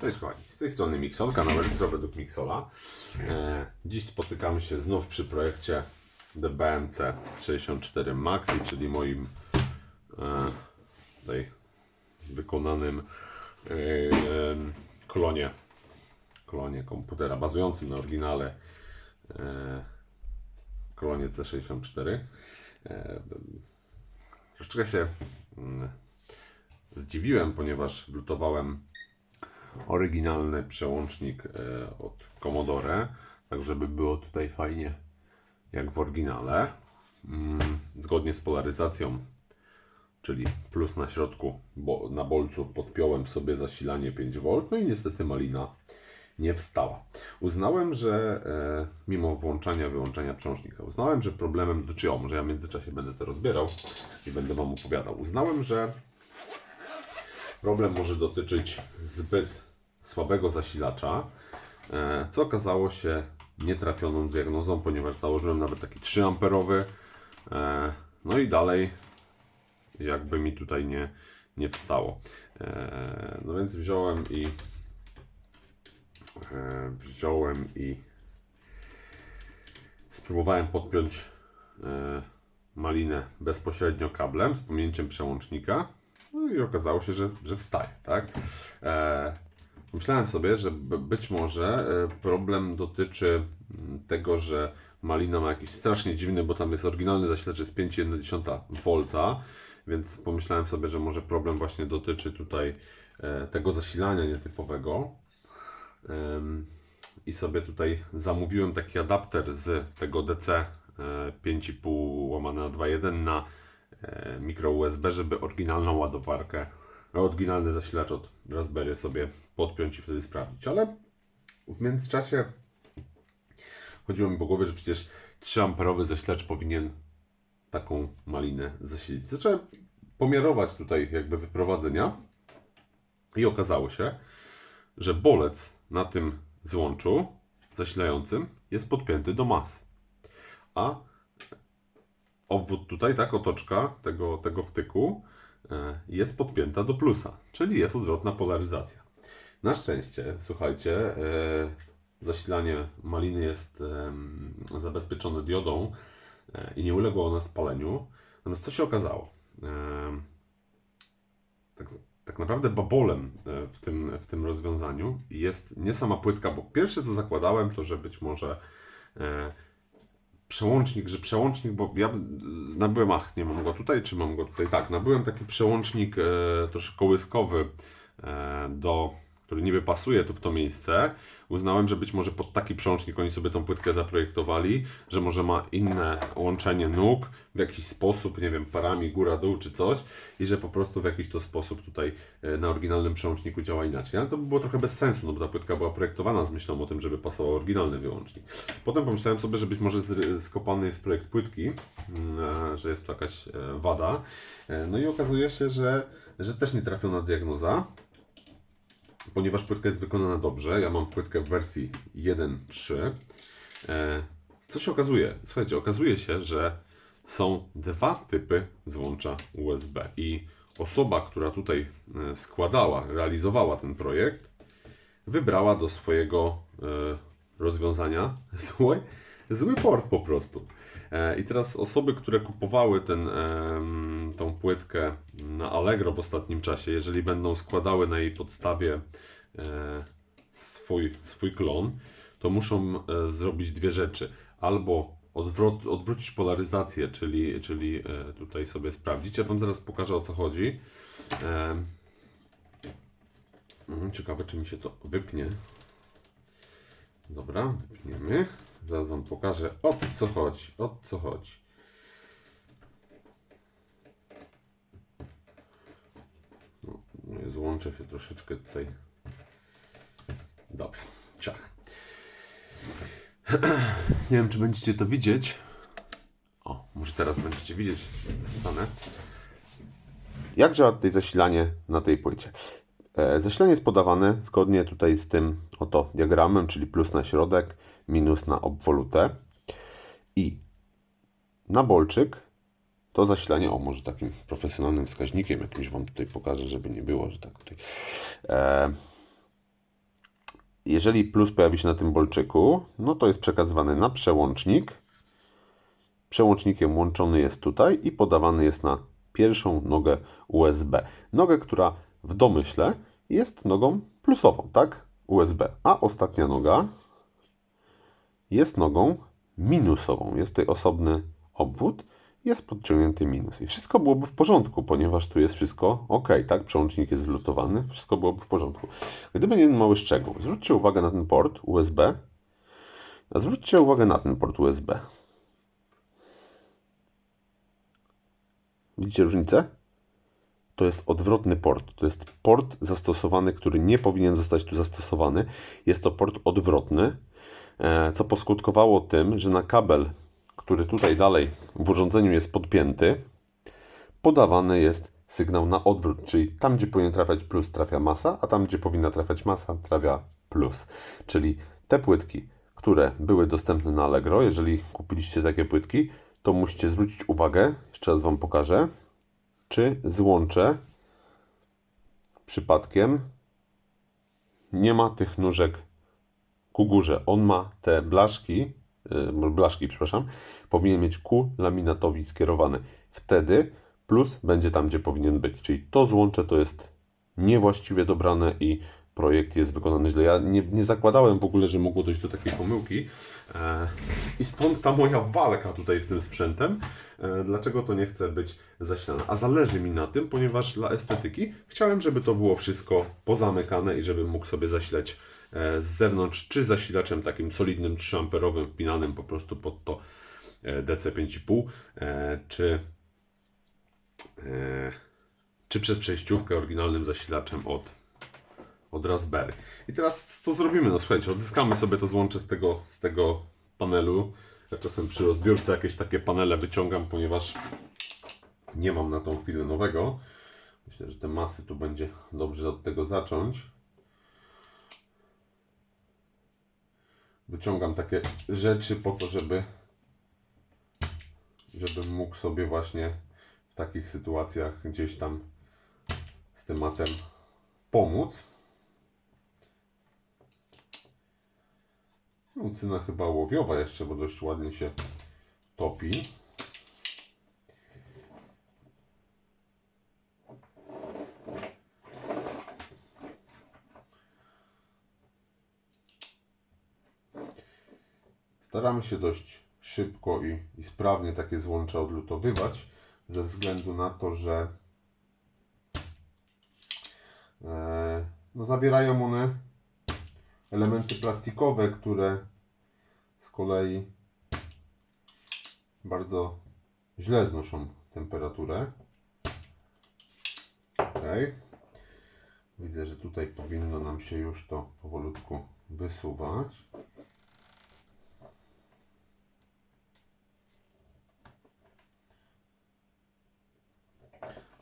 Cześć kochani, z tej strony Mixol, kanał elektrowy według Mixola. E, dziś spotykamy się znów przy projekcie DBMC 64 Maxi, czyli moim e, tutaj wykonanym e, klonie, klonie komputera bazującym na oryginale klonie C64. E, troszeczkę się mm, zdziwiłem, ponieważ wlutowałem oryginalny przełącznik e, od Commodore, tak żeby było tutaj fajnie jak w oryginale. Mm, Zgodnie z polaryzacją, czyli plus na środku, bo na bolcu podpiąłem sobie zasilanie 5V, no i niestety malina nie wstała. Uznałem, że e, mimo włączania, wyłączania przełącznika, uznałem, że problemem dotyczy, o może ja w międzyczasie będę to rozbierał i będę Wam opowiadał. Uznałem, że Problem może dotyczyć zbyt słabego zasilacza, e, co okazało się nietrafioną diagnozą, ponieważ założyłem nawet taki 3 amperowy. e, No i dalej jakby mi tutaj nie, nie wstało. E, No więc wziąłem i wziąłem i spróbowałem podpiąć malinę bezpośrednio kablem z pominięciem przełącznika. No i okazało się, że, że wstaje, tak? E, myślałem sobie, że być może e, problem dotyczy mm, tego, że malina ma jakiś strasznie dziwny, bo tam jest oryginalny zasilacz jest 5,1 V, więc pomyślałem sobie, że może problem właśnie dotyczy tutaj e, tego zasilania nietypowego. I sobie tutaj zamówiłem taki adapter z tego DC e, 5,5 łamane na 2.1 na e, mikro USB, żeby oryginalną ładowarkę, oryginalny zasilacz od Raspberry sobie podpiąć i wtedy sprawdzić. Ale w międzyczasie chodziło mi po głowie, że przecież 3 amperowy zasilacz powinien taką malinę zasilić. Zacząłem pomiarować tutaj jakby wyprowadzenia i okazało się, że bolec na tym złączu zasilającym jest podpięty do mas. A obwód tutaj, tak, otoczka tego, tego wtyku e, jest podpięta do plusa, czyli jest odwrotna polaryzacja. Na szczęście, słuchajcie, e, zasilanie maliny jest zabezpieczone diodą e, i nie uległo ona spaleniu. Natomiast co się okazało? Tak, tak naprawdę babolem w tym, w tym rozwiązaniu jest nie sama płytka, bo pierwsze co zakładałem to, że być może przełącznik, że przełącznik, bo ja nabyłem, ach, nie mam go tutaj, czy mam go tutaj? Tak, nabyłem taki przełącznik e, troszkę kołyskowy e, do, który niby pasuje tu w to miejsce. Uznałem, że być może pod taki przełącznik oni sobie tą płytkę zaprojektowali, że może ma inne łączenie nóg w jakiś sposób, nie wiem, parami góra-dół czy coś i że po prostu w jakiś to sposób tutaj e, na oryginalnym przełączniku działa inaczej. Ale to by było trochę bez sensu, no bo ta płytka była projektowana z myślą o tym, żeby pasował oryginalny wyłącznik. Potem pomyślałem sobie, że być może skopany jest projekt płytki, mm, e, że jest tu jakaś e, wada. No i okazuje się, że, że też nietrafiona diagnoza, ponieważ płytka jest wykonana dobrze. Ja mam płytkę w wersji 1.3. E, Co się okazuje? Słuchajcie, okazuje się, że są dwa typy złącza USB i osoba, która tutaj e, składała, realizowała ten projekt, wybrała do swojego e, rozwiązania zły, zły port po prostu. E, I teraz osoby, które kupowały ten, tą płytkę na Allegro w ostatnim czasie, jeżeli będą składały na jej podstawie e, swój, swój klon, to muszą e, zrobić dwie rzeczy. Albo odwrot, odwrócić polaryzację, czyli, czyli tutaj sobie sprawdzić. Ja Wam zaraz pokażę o co chodzi. Em, Mm, Ciekawe, czy mi się to wypnie. Dobra, wypniemy. Zaraz Wam pokażę o co chodzi. O co chodzi. No, moje złącze się troszeczkę tutaj. Dobra, ciach. Nie wiem, czy będziecie to widzieć. O, może teraz będziecie widzieć. Zostanę. Jak działa tutaj zasilanie na tej płycie? E, Zasilanie jest podawane zgodnie tutaj z tym oto diagramem, czyli plus na środek, minus na obwolutę. I na bolczyk to zasilanie, o może takim profesjonalnym wskaźnikiem jakimś Wam tutaj pokażę, żeby nie było, że tak tutaj. E, jeżeli plus pojawi się na tym bolczyku, no to jest przekazywany na przełącznik. Przełącznikiem łączony jest tutaj i podawany jest na pierwszą nogę USB. Nogę, która w domyśle jest nogą plusową, tak? USB. A ostatnia noga jest nogą minusową. Jest tutaj osobny obwód, jest podciągnięty minus. I wszystko byłoby w porządku, ponieważ tu jest wszystko ok, tak? Przełącznik jest zlutowany, wszystko byłoby w porządku. Gdyby nie jeden mały szczegół, zwróćcie uwagę na ten port USB, zwróćcie uwagę na ten port USB. Widzicie różnicę? To jest odwrotny port. To jest port zastosowany, który nie powinien zostać tu zastosowany. Jest to port odwrotny, e, co poskutkowało tym, że na kabel, który tutaj dalej w urządzeniu jest podpięty, podawany jest sygnał na odwrót, czyli tam, gdzie powinien trafiać plus, trafia masa, a tam, gdzie powinna trafiać masa, trafia plus. Czyli te płytki, które były dostępne na Allegro, jeżeli kupiliście takie płytki, to musicie zwrócić uwagę, jeszcze raz Wam pokażę, czy złącze przypadkiem nie ma tych nóżek ku górze. On ma te blaszki, yy, blaszki, przepraszam, powinien mieć ku laminatowi skierowane. Wtedy plus będzie tam, gdzie powinien być. Czyli to złącze to jest niewłaściwie dobrane i projekt jest wykonany źle. Ja nie, nie zakładałem w ogóle, że mogło dojść do takiej pomyłki. E, I stąd ta moja walka tutaj z tym sprzętem. E, dlaczego to nie chce być zasilane? A zależy mi na tym, ponieważ dla estetyki chciałem, żeby to było wszystko pozamykane i żebym mógł sobie zasilać e, z zewnątrz, czy zasilaczem takim solidnym 3 amperowym wpinanym po prostu pod to e, DC 5,5, e, czy czy przez przejściówkę oryginalnym zasilaczem od, od Raspberry. I teraz co zrobimy? No słuchajcie, odzyskamy sobie to złącze z tego, z tego panelu. Ja czasem przy rozbiórce jakieś takie panele wyciągam, ponieważ nie mam na tą chwilę nowego. Myślę, że te masy tu będzie dobrze od tego zacząć. Wyciągam takie rzeczy po to, żeby żebym mógł sobie właśnie w takich sytuacjach gdzieś tam z tematem pomóc. Lucyna chyba łowiowa jeszcze, bo dość ładnie się topi. Staramy się dość szybko i, i sprawnie takie złącza odlutowywać, ze względu na to, że e, no, zawierają one elementy plastikowe, które z kolei bardzo źle znoszą temperaturę. Ok. Widzę, że tutaj powinno nam się już to powolutku wysuwać.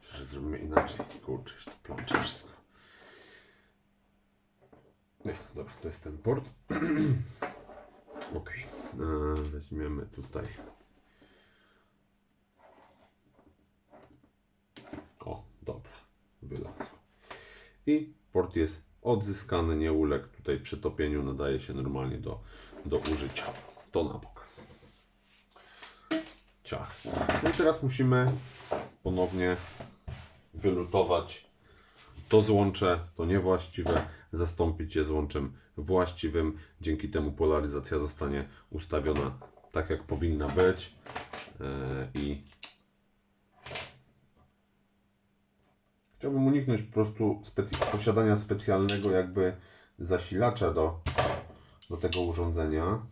Że inaczej. Kurczę, to plącze wszystko. Nie, dobra, to jest ten port. ok. E, Weźmiemy tutaj. O, dobra. Wylazło. I port jest odzyskany, nie uległ tutaj przytopieniu, nadaje się normalnie do, do użycia. To na bok. Ciach. No i teraz musimy ponownie wylutować to złącze, to niewłaściwe, zastąpić je złączem właściwym. Dzięki temu polaryzacja zostanie ustawiona tak, jak powinna być. Yy, I chciałbym uniknąć po prostu specy- posiadania specjalnego jakby zasilacza do, do tego urządzenia.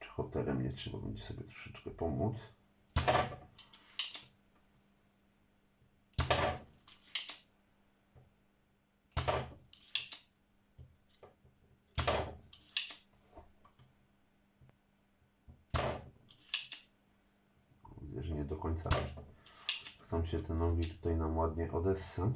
Czy hotelem nie trzeba będzie sobie troszeczkę pomóc. Widzę, że nie do końca chcą się te nogi tutaj nam ładnie odessać.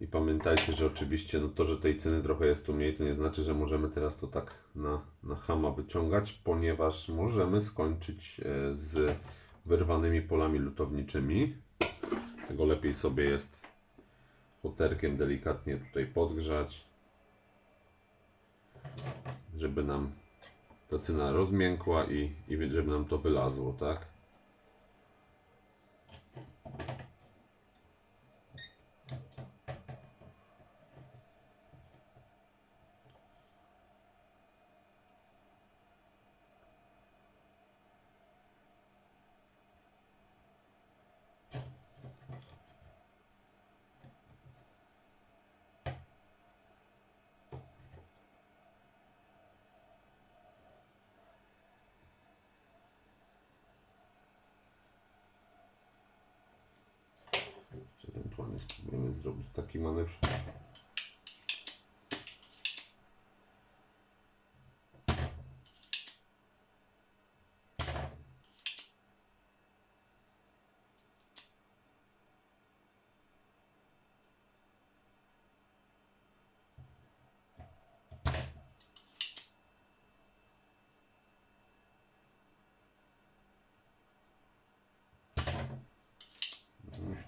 I pamiętajcie, że oczywiście no to, że tej ceny trochę jest tu mniej, to nie znaczy, że możemy teraz to tak na, na hama wyciągać, ponieważ możemy skończyć e, z wyrwanymi polami lutowniczymi. Tego lepiej sobie jest hoterkiem delikatnie tutaj podgrzać, żeby nam ta cyna rozmiękła i, i żeby nam to wylazło, tak? Czy ewentualnie spróbujemy zrobić taki manewr.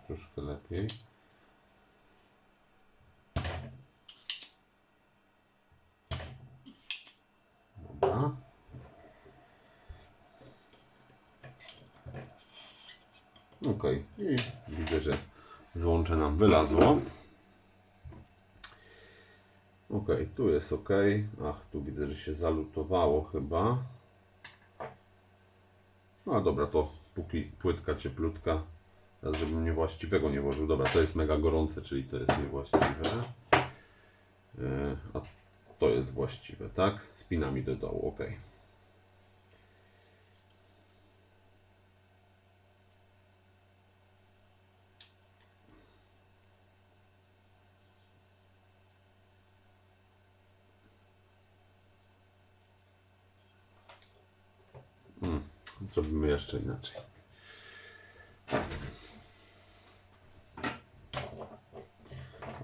Troszkę lepiej. Dobra. Ok, i widzę, że złącze nam wylazło. Ok, tu jest ok. Ach, tu widzę, że się zalutowało chyba. No dobra, to póki płytka cieplutka, teraz żebym niewłaściwego nie włożył. Dobra, to jest mega gorące, czyli to jest niewłaściwe. E, A to jest właściwe, tak? Spinami do dołu, ok. Hmm, Zrobimy jeszcze inaczej.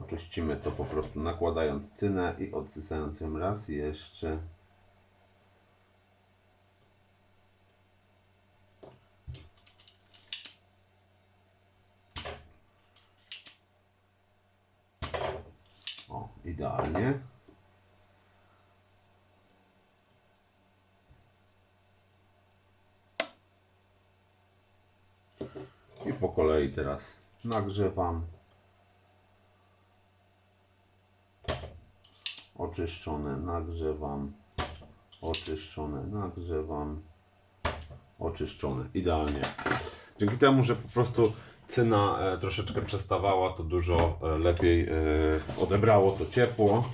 Oczyścimy to po prostu nakładając cynę i odsysając ją raz jeszcze. O, idealnie. I kolei teraz nagrzewam. Oczyszczone nagrzewam. Oczyszczone nagrzewam. Oczyszczone. Idealnie. Dzięki temu, że po prostu cyna e, troszeczkę przestawała, to dużo e, lepiej e, odebrało to ciepło.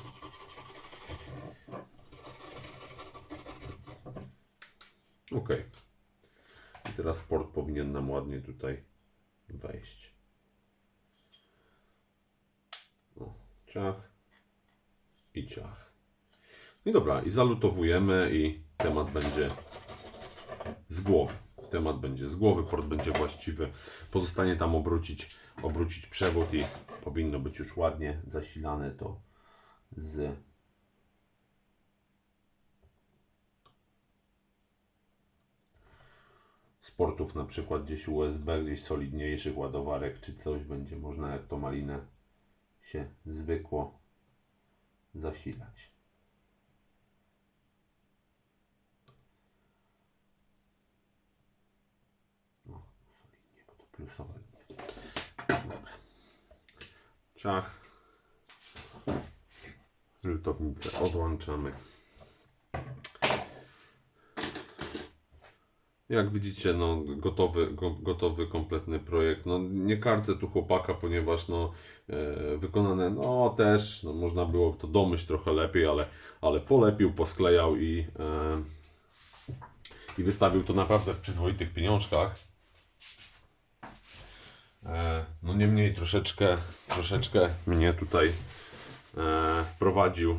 Ok. I teraz port powinien nam ładnie tutaj wejść. O, ciach i ciach. No I dobra, i zalutowujemy i temat będzie z głowy. Temat będzie z głowy, port będzie właściwy. Pozostanie tam obrócić, obrócić przewód i powinno być już ładnie zasilane to z sportów, na przykład gdzieś USB, gdzieś solidniejszych ładowarek czy coś będzie można jak to malinę się zwykło zasilać. No, solidnie, bo to plusowe linie. Dobra. Ciach. Lutownicę odłączamy. Jak widzicie, no, gotowy, go, gotowy, kompletny projekt. No, nie karcę tu chłopaka, ponieważ no, e, wykonane, no też, no, można było to domyśl trochę lepiej, ale, ale polepił, posklejał i, e, i wystawił to naprawdę w przyzwoitych pieniążkach. E, no niemniej troszeczkę, troszeczkę mnie tutaj e, wprowadził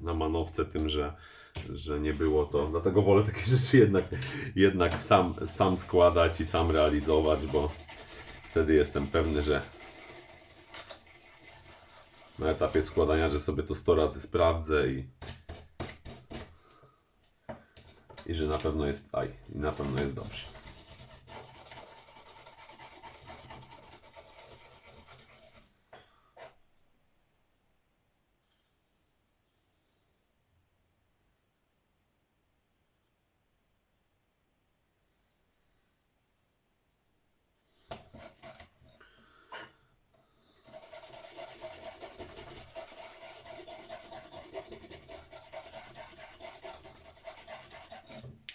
na manowce tym, że, że nie było to. Dlatego wolę takie rzeczy jednak, jednak sam, sam składać i sam realizować, bo wtedy jestem pewny, że na etapie składania, że sobie to 100 razy sprawdzę i i że na pewno jest aj i na pewno jest dobrze.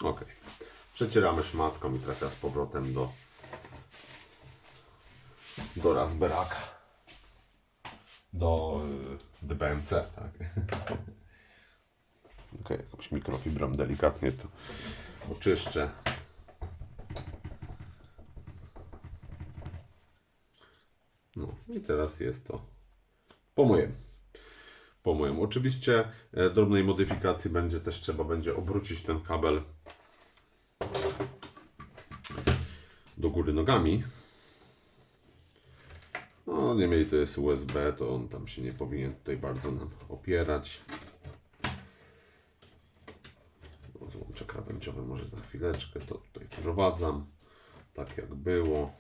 Ok. Przecieramy szmatką i trafia z powrotem do do Raspberaka. Do y, DBMC, tak. ok, jakąś mikrofibrą delikatnie to oczyszczę. No i teraz jest to po mojemu. Po mojemu. Oczywiście e, drobnej modyfikacji będzie też trzeba będzie obrócić ten kabel do góry nogami. No, niemniej to jest USB, to on tam się nie powinien tutaj bardzo nam opierać. No, Złącze krawędziowe może za chwileczkę, to tutaj wprowadzam, tak jak było.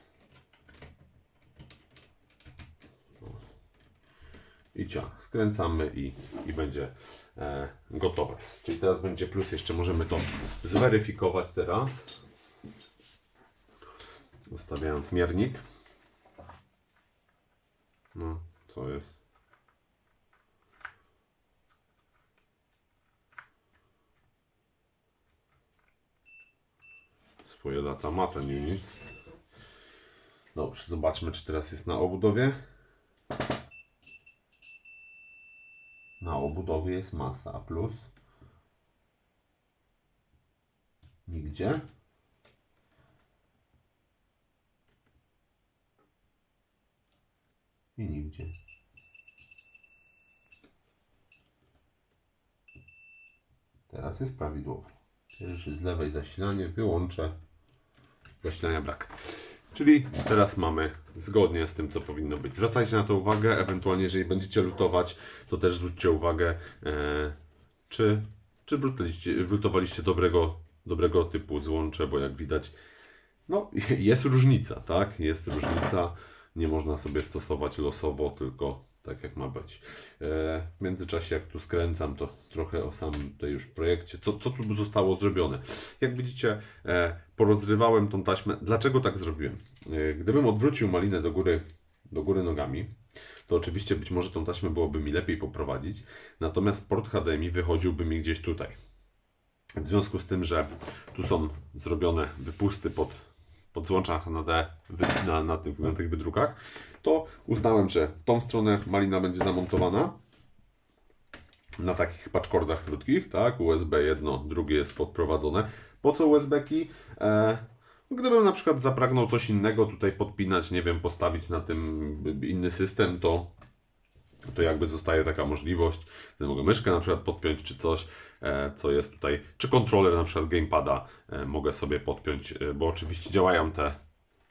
I ciach, skręcamy i, i będzie e, gotowe. Czyli teraz będzie plus, jeszcze możemy to zweryfikować teraz. Ustawiając miernik. No, co jest? Swoje lata ma ten unit. Dobrze, zobaczmy, czy teraz jest na obudowie. Na obudowie jest masa A plus. Nigdzie. I nigdzie. Teraz jest prawidłowo. Pierwszy z lewej zasilanie, wyłączę. Zasilania brak. Czyli teraz mamy zgodnie z tym, co powinno być. Zwracajcie na to uwagę, ewentualnie jeżeli będziecie lutować, to też zwróćcie uwagę, e, czy, czy wlutowaliście dobrego, dobrego typu złącze, bo jak widać, no jest różnica, tak? Jest różnica. Nie można sobie stosować losowo, tylko tak jak ma być. E, w międzyczasie, jak tu skręcam, to trochę o samym tutaj już projekcie, co, co tu zostało zrobione. Jak widzicie, e, porozrywałem tą taśmę. Dlaczego tak zrobiłem? E, gdybym odwrócił malinę do góry, do góry nogami, to oczywiście być może tą taśmę byłoby mi lepiej poprowadzić, natomiast port HDMI wychodziłby mi gdzieś tutaj. W związku z tym, że tu są zrobione wypusty pod, pod złączach na, te, na, na, tych, na tych wydrukach, to uznałem, że w tą stronę malina będzie zamontowana na takich patchcordach krótkich, tak? USB jedno, drugie jest podprowadzone. Po co USB-ki? E, gdybym na przykład zapragnął coś innego tutaj podpinać, nie wiem, postawić na tym inny system, to to jakby zostaje taka możliwość, że mogę myszkę na przykład podpiąć, czy coś, co jest tutaj, czy kontroler na przykład gamepada e, mogę sobie podpiąć, e, bo oczywiście działają te,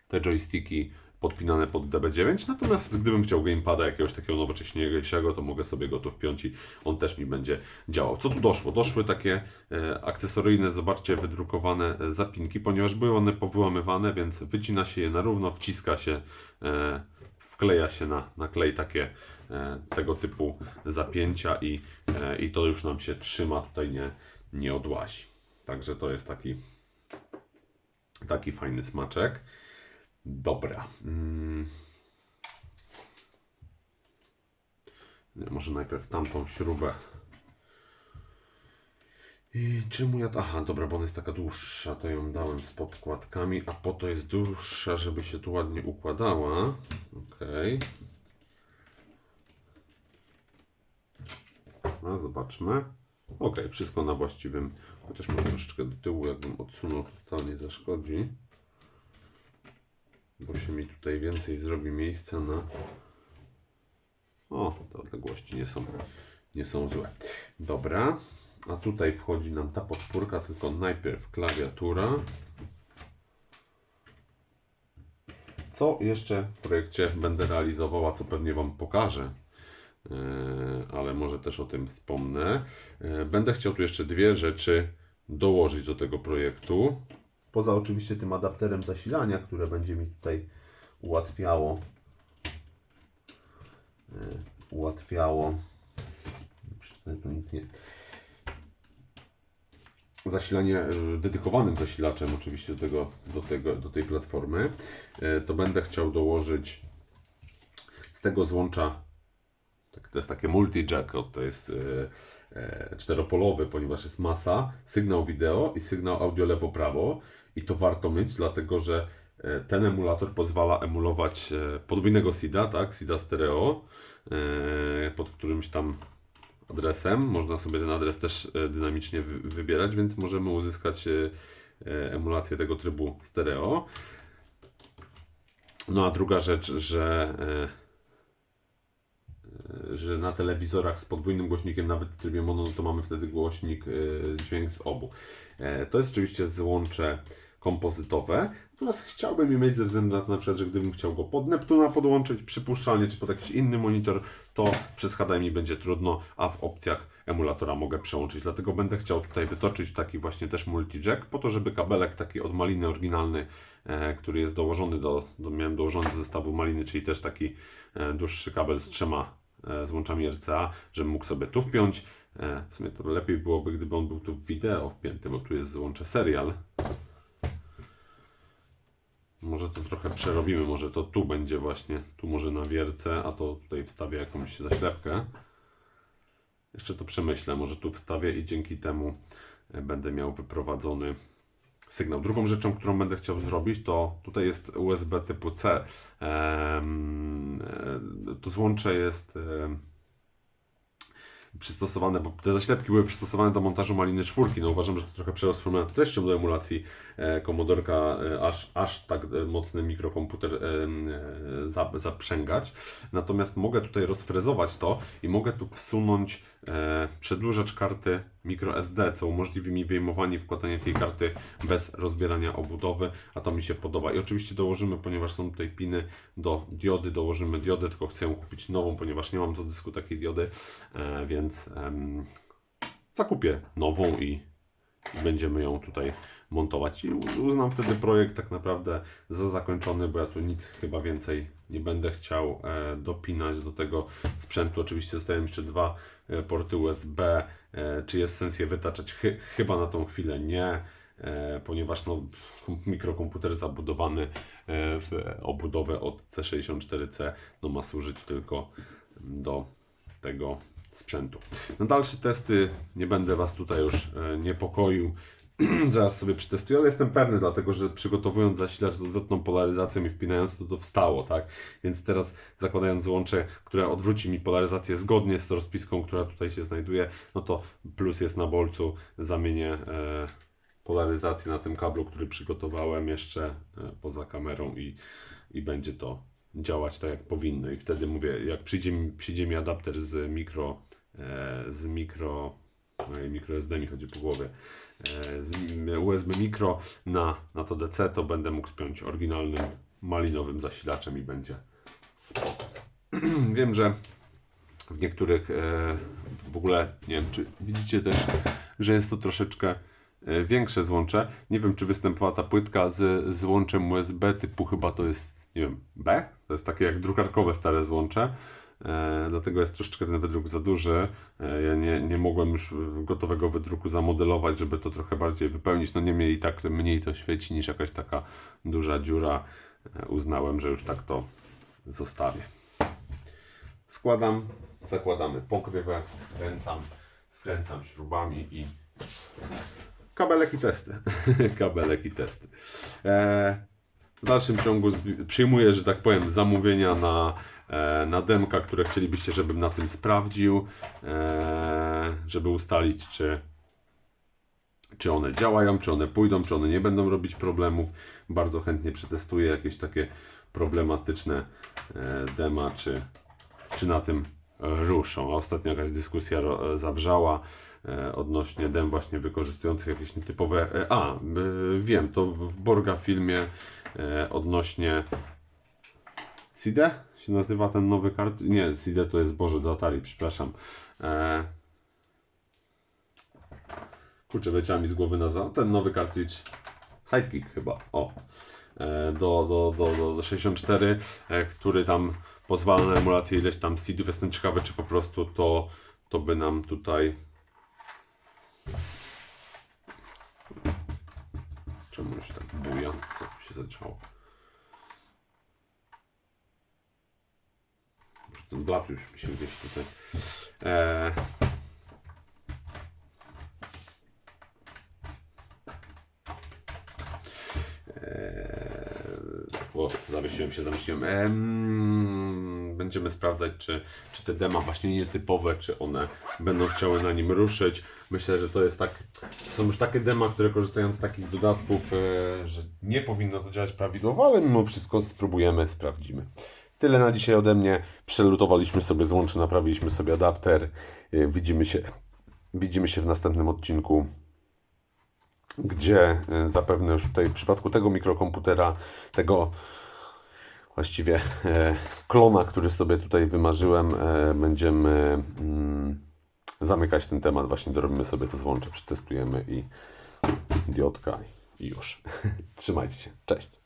te joysticki podpinane pod DB9, natomiast gdybym chciał gamepada jakiegoś takiego nowocześniejszego, to mogę sobie go tu wpiąć i on też mi będzie działał. Co tu doszło? Doszły takie e, akcesoryjne, zobaczcie, wydrukowane e, zapinki, ponieważ były one powyłamywane, więc wycina się je na równo, wciska się e, wkleja się na, na klej takie e, tego typu zapięcia i, e, i to już nam się trzyma, tutaj nie, nie odłazi. Także to jest taki, taki fajny smaczek. Dobra. Mm. Może najpierw tamtą śrubę. I czemu ja... Aha, dobra, bo ona jest taka dłuższa, to ją dałem z podkładkami, a po to jest dłuższa, żeby się tu ładnie układała. Okej. No, zobaczmy. Ok, wszystko na właściwym, chociaż może troszeczkę do tyłu, jakbym odsunął, to wcale nie zaszkodzi. Bo się mi tutaj więcej zrobi miejsca na... O, te odległości nie są, nie są złe. Dobra, a tutaj wchodzi nam ta podpórka, tylko najpierw klawiatura. Co jeszcze w projekcie będę realizowała, co pewnie Wam pokażę, e, ale może też o tym wspomnę. E, Będę chciał tu jeszcze dwie rzeczy dołożyć do tego projektu. Poza oczywiście tym adapterem zasilania, które będzie mi tutaj ułatwiało e, ułatwiało tu nic nie zasilanie e, dedykowanym zasilaczem oczywiście do, tego, do, tego, do tej platformy, e, to będę chciał dołożyć z tego złącza, tak, to jest takie multi-jack, to jest e, czteropolowy, ponieważ jest masa, sygnał wideo i sygnał audio lewo-prawo. I to warto mieć, dlatego że ten emulator pozwala emulować podwójnego SIDA, tak, SIDA stereo, pod którymś tam adresem. Można sobie ten adres też e, dynamicznie wy- wybierać, więc możemy uzyskać e, e, emulację tego trybu stereo. No a druga rzecz, że, że na telewizorach z podwójnym głośnikiem, nawet w trybie mono, no to mamy wtedy głośnik, dźwięk z obu. To jest oczywiście złącze kompozytowe, natomiast chciałbym je mieć ze względu na to, na przykład, że gdybym chciał go pod Neptuna podłączyć przypuszczalnie, czy pod jakiś inny monitor, to przez HDMI będzie trudno, a w opcjach emulatora mogę przełączyć. Dlatego będę chciał tutaj wytoczyć taki właśnie też multi-jack, po to, żeby kabelek taki od Maliny oryginalny, e, który jest dołożony do, do, miałem dołożony do zestawu Maliny, czyli też taki e, dłuższy kabel z trzema e, złączami RCA, żebym mógł sobie tu wpiąć. W sumie to lepiej byłoby, gdyby on był tu w wideo wpięty, bo tu jest złącze serial. Może to trochę przerobimy, może to tu będzie właśnie, tu może na wierce, a to tutaj wstawię jakąś zaślepkę. Jeszcze to przemyślę, może tu wstawię i dzięki temu e, będę miał wyprowadzony sygnał. Drugą rzeczą, którą będę chciał zrobić, to tutaj jest USB typu C. E, To złącze jest przystosowane, bo te zaślepki były przystosowane do montażu maliny czwórki. No uważam, że to trochę przerost formularza treścią do emulacji e, Commodorka, e, aż, aż tak e, mocny mikrokomputer e, e, za- zaprzęgać. Natomiast mogę tutaj rozfrezować to i mogę tu wsunąć przedłużacz karty microSD, co umożliwi mi wyjmowanie i wkładanie tej karty bez rozbierania obudowy, a to mi się podoba. I oczywiście dołożymy, ponieważ są tutaj piny do diody, dołożymy diodę, tylko chcę kupić nową, ponieważ nie mam do dysku takiej diody, e, więc zakupię nową i, będziemy ją tutaj montować. I uznam wtedy projekt tak naprawdę za zakończony, bo ja tu nic chyba więcej nie będę chciał e, dopinać do tego sprzętu. Oczywiście zostają jeszcze dwa e, porty USB. E, czy jest sens je wytaczać? Chy, chyba na tą chwilę nie. Ponieważ no, mikrokomputer zabudowany w obudowę od C64C no, ma służyć tylko do tego sprzętu. Na dalsze testy nie będę Was tutaj już niepokoił. Zaraz sobie przetestuję, ale jestem pewny, dlatego że przygotowując zasilacz z odwrotną polaryzacją i wpinając to, to wstało, tak? Więc teraz zakładając złącze, które odwróci mi polaryzację zgodnie z rozpiską, która tutaj się znajduje, no to plus jest na bolcu, zamienię e, polaryzację na tym kablu, który przygotowałem jeszcze e, poza kamerą i, i będzie to działać tak jak powinno. I wtedy mówię, jak przyjdzie mi, przyjdzie mi adapter z mikro, e, z mikro, no i mikro SD mi chodzi po głowie, z USB mikro na, na to DC, to będę mógł spiąć oryginalnym malinowym zasilaczem i będzie spoko. Wiem, że w niektórych e, w ogóle nie wiem, czy widzicie też, że jest to troszeczkę e, większe złącze. Nie wiem, czy występowała ta płytka z złączem USB typu chyba to jest, nie wiem, B? To jest takie jak drukarkowe stare złącze. E, dlatego jest troszeczkę ten wydruk za duży. E, ja nie, nie mogłem już gotowego wydruku zamodelować, żeby to trochę bardziej wypełnić. No niemniej i tak mniej to świeci niż jakaś taka duża dziura. E, uznałem, że już tak to zostawię. Składam, zakładamy pokrywę, skręcam, skręcam śrubami i kabelek i testy. kabelek i testy. W dalszym ciągu przyjmuję, że tak powiem, zamówienia na, na demka, które chcielibyście, żebym na tym sprawdził, e, żeby ustalić, czy, czy one działają, czy one pójdą, czy one nie będą robić problemów. Bardzo chętnie przetestuję jakieś takie problematyczne e, dema, czy, czy na tym e, ruszą. A ostatnio jakaś dyskusja e, zawrzała e, odnośnie dem właśnie wykorzystujących jakieś nietypowe... e, A, e, wiem, to w Borga filmie e, odnośnie SIDE się nazywa ten nowy kart? Nie, CD to jest Boże do Atari, przepraszam. E... Kurczę, wyleciała mi z głowy nazwa. Ten nowy kartridż Sidekick chyba. O. E, do, do, do, do, do 64, e, który tam pozwala na emulację ileś tam seedów. Jestem ciekawy, czy po prostu to, to by nam tutaj. Czemu się tak buja? Co się zaczęło? Ten blat już mi się gdzieś tutaj. E, O, zamyśliłem się, zamyśliłem. Em, będziemy sprawdzać, czy, czy te dema właśnie nietypowe, czy one będą chciały na nim ruszyć. Myślę, że to jest tak, są już takie dema, które korzystają z takich dodatków, e, że nie powinno to działać prawidłowo, ale mimo wszystko spróbujemy, sprawdzimy. Tyle na dzisiaj ode mnie. Przelutowaliśmy sobie złącze, naprawiliśmy sobie adapter. E, Widzimy się, widzimy się w następnym odcinku gdzie e, zapewne już tutaj w przypadku tego mikrokomputera, tego właściwie e, klona, który sobie tutaj wymarzyłem, będziemy mm, zamykać ten temat. Właśnie dorobimy sobie to złącze, przetestujemy i diodka i już. Trzymajcie się. Cześć.